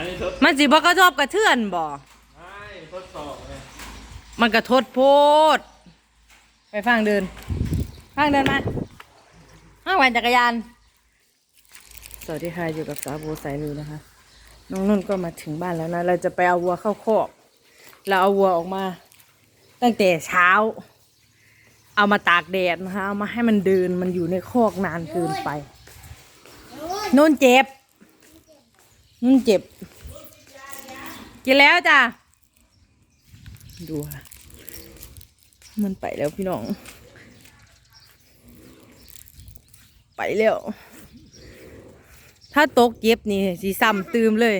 อันนี้ทดมันสิบ่กระทบกระเทือนบ่ไม่ทดสอบไงมันกระทดโพด ไปฟังเดิน ฟังเดินมาห้างวันจักรยาน สวัสดีค่ะอยู่กับสาวโบสายลุยนะคะ น้องนุ่นก็มาถึงบ้านแล้วนะ เราจะไปเอาวัวเข้าคอกเราเอาวัวออกมา ตั้งแต่เช้า เอามาตากแดดนะคะเอามาให้มันเดินมันอยู่ในคอกนานเกินไปนุ่นเจ็บ นุ่นเจ็บ กินแล้วจ้ะ ดูค่ะ มันไปแล้วพี่น้อง ไปแล้ว ถ้าตกเย็บนี่สีซ้ำตืมเลย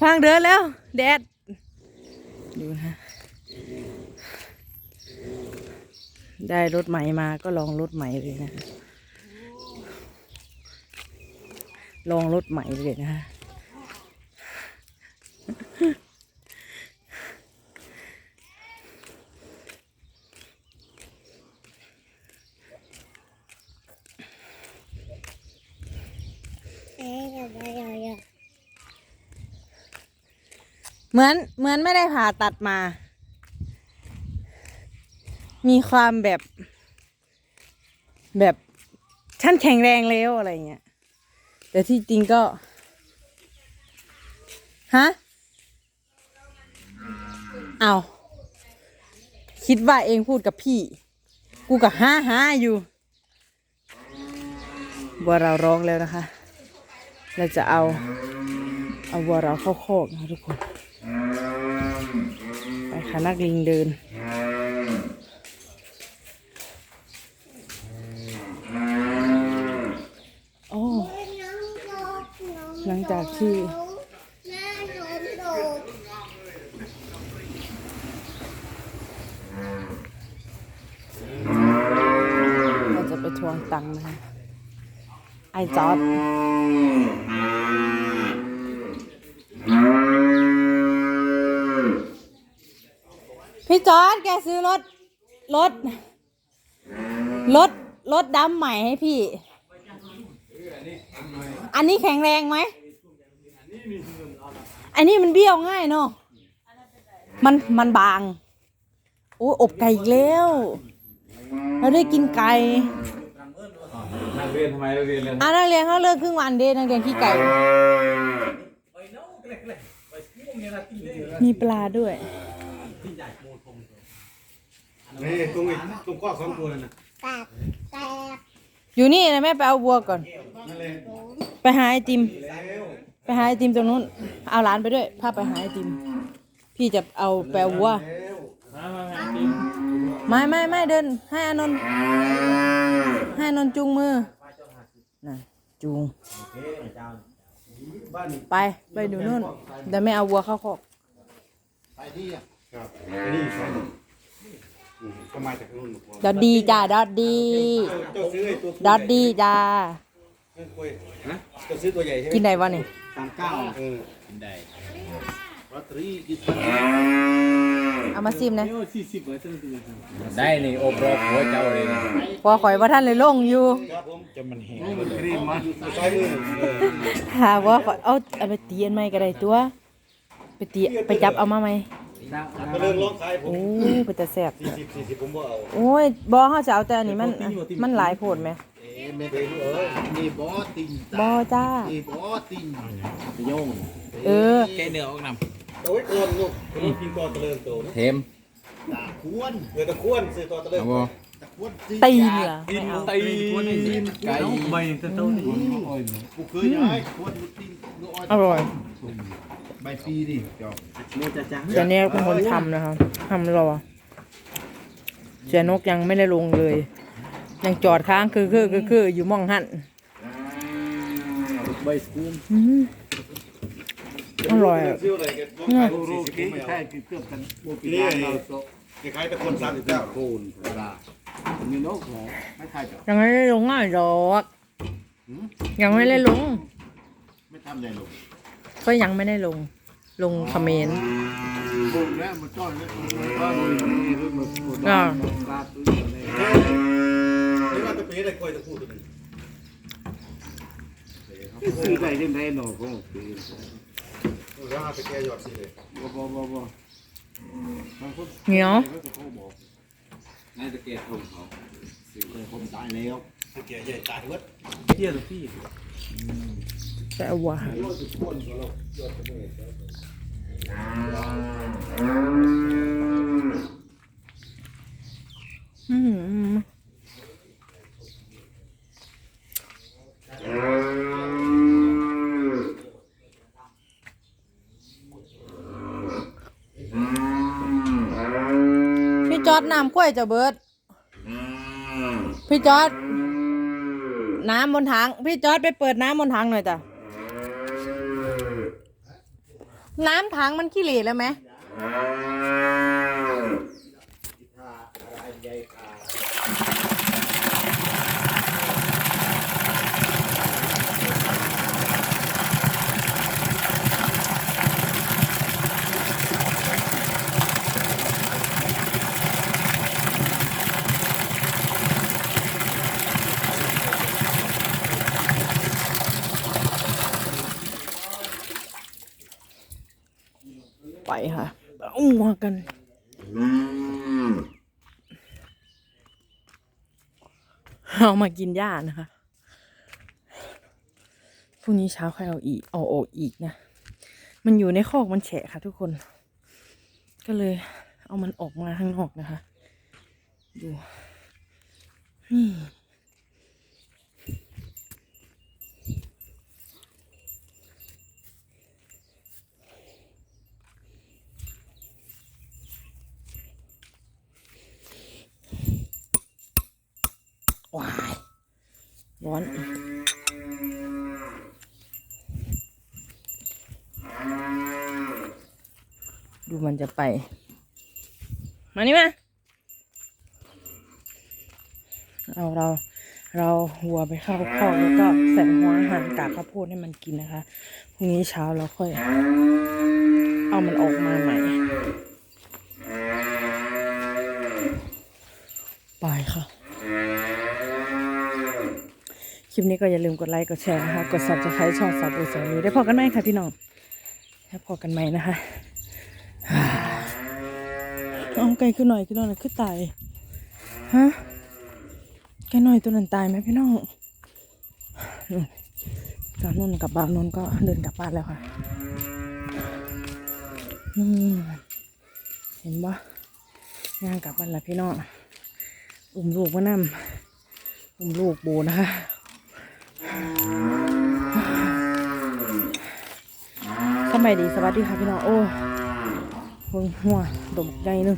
ฟังเดินแล้ว แดด ดูนะได้รถใหม่มาก็ลองรถใหม่เลยนะ ลองรถใหม่เลยนะเหมือนเหมือนไม่ได้ผ่าตัดมา มีความแบบ แบบฉันแข็งแรงแล้วอะไรเงี้ย แต่ที่จริงก็ ฮะ เอาคิดว่าเองพูดกับพี่ กูกับห้าห้าอยู่ บัวเราร้องแล้วนะคะ เราจะเอา เอาวัวเราเข้าโคกนะทุกคน ไปค่ะนักลิงเดิน โอ้ หลัง จากที่เราจะไปทวงตังค์นะคะไอ้จอดพี่จอร์ดแกซื้อรถ รถ รถ รถดำใหม่ให้พี่ อันนี้แข็งแรงไหม อันนี้มันเบี้ยวง่ายเนาะมันมันบางโอ้ยอบไก่อีกแล้วเราได้กินไก่นักเรียนทำไมนักเรียนเลยอะนักเรียนเขาเลิกครึ่งวันเด้นักเรียนขี้ไก่มีปลาด้วยนี่ตรงนี้ตรงกอกสองตัวเลยนะแตกแตกอยู่นี่นะแม่ไปเอาวัวก่อนนั่นเลยไปหาไอติมแล้วไป หาไอติมตรงนู้น เอาหลานไปด้วย พาไปหาไอติม พี่จะเอาแปลวัวแล้วมามามาจริงไม่ไม่ไม่เดิน ให้อานนท์ให้อานนท์จูงมือน่ะจูงบ้านไปไปดูนู่นเดี๋ยวแม่เอาวัวเข้าคอกไปที่อะครับอันนี้ใช่อืมก็มาจากนู่นหมดดอดดีจ้าดอดดีเจ้าซื้อไอ้ตัวดอดดีจ้าเฮ้ยคุยนะเจ้าซื้อตัวใหญ่ใช่ไหมกินได้วะนี่สามเก้าเออได้ลอตเตอรี่กี่เอามาซิมนะสี่สิบเปอร์เซ็นต์ได้นี่โอบรอบหัวเจ้าเลยพอข่อยว่าท่านเลยลงอยู่ครับผมจะมันแห้งครีมมาซ้ายมือเออหาว่าข่อยเอาเอาไปตีอันใหม่ก็ได้ตัวไปตีไปจับเอามาไหมมาเริ่มร้องขายผมโอ้ไปแต่แสบสี่สิบสี่สิบผมบ่เอาโอ้ยบอเขาจะเอาแต่อันนี้มันมันหลายโผดไหม ไม่เป็นเออนี่บอติงบอจ้านี่บอติงโยงเออแกเนื้อออกนเอาไว้ก่อนลูกผมกินตอนตะเลิงโตนะำเทมตาควรเออตะควรซื้อตอนตะเลิงเอาบ่ตาควรติงตีนเหรอไม่เอาตีนไก่ไม่จะเท่านี้กูเคยย้ายควรติงลูกอร่อยใบปีดิจอบเมจะจังเสียเนกเป็นคนทำนะครับทำรอเสียนกยังไม่ได้ลงเลย ยังจอดค้างคือคือคือคืออยู่หมองหันใบสกุลอืมอร่อยอะซื้ออะไรกันร้องขายผมโรสี่สิบผมไม่เกใช่เอาคือเกือบกันโมกินี่ลาไอ้เราโตคล้ายๆตะคนสามสิบเก้าโคนธรรมดามีนกหอไม่ใช่จอบยังไม่ได้ลงอะดอกยังไม่ได้ลง ไม่ทำอะไรลงก็ยังไม่ได้ลงลงคอมเขมนต์บุญแล้วมันจ้อยแล้วมันก็บุญนี่หรือมันบุญอ่าปลาตัว นี้ได้กล้วยตะพูดตัวหนึงซื้อได้ยังไงหนอก็โอเคแล้วเอาไปแก้ยอดสิเลยบ่บ่บ่บ่บางคนเหนียวน่าจะเกลียดผมเขาผมตายแล้วไปแก้ใหญ่ตายวิดเที่ยวพี่แต่หวานอืม พี่จอดน้ำกล้วยจะเบิดพี่จอดน้ำบนถังพี่จอดไปเปิดน้ำบนถังหน่อยจ้ะน้ำถังมันขี้เหร่แล้วไหม ค่ะเอามากันเอามากินหญ้านะคะพรุ่งนี้เช้าค่อยเอาอีกเอาออกอีกนะ มันอยู่ในคอกมันแฉะค่ะ ทุกคน ก็เลย เอามันออกมาข้างนอกนะคะ ดูนี่ ว้ายร้อนดูมันจะไป มานี่มา เอาเรา เราวัวไปเข้าคอกแล้วก็ใส่หัวอาหารกากข้าวโพดให้มันกินนะคะ พรุ่งนี้เช้าเราค่อย เอามันออกมาใหม่ ไปค่ะ ค ลิปนี้ก็อย่าลืมกดไลค์กดแชร์นะคะกด subscribe ช่องสาวบูสาวนี้ได้พอกันไหมคะพี่น้องได้พอกันไหมนะคะเอาไกลขึ้นหน่อยขึ้นหน่อยขึ้นตายฮะไกลหน่อยตัวนั้นตายไหมพี่น้องนู่นตอนนุ่นกับบางนุ่นก็เดินกลับบ้านแล้วค่ะเห็นปะงานกลับบ้านแล้วพี่น้องอุ้มลูกมานำอุ้มลูกโบนะคะ สบายดีสวัสดีค่ะพี่น้องโอ้เบิ่งหัวตบใหญ่นึง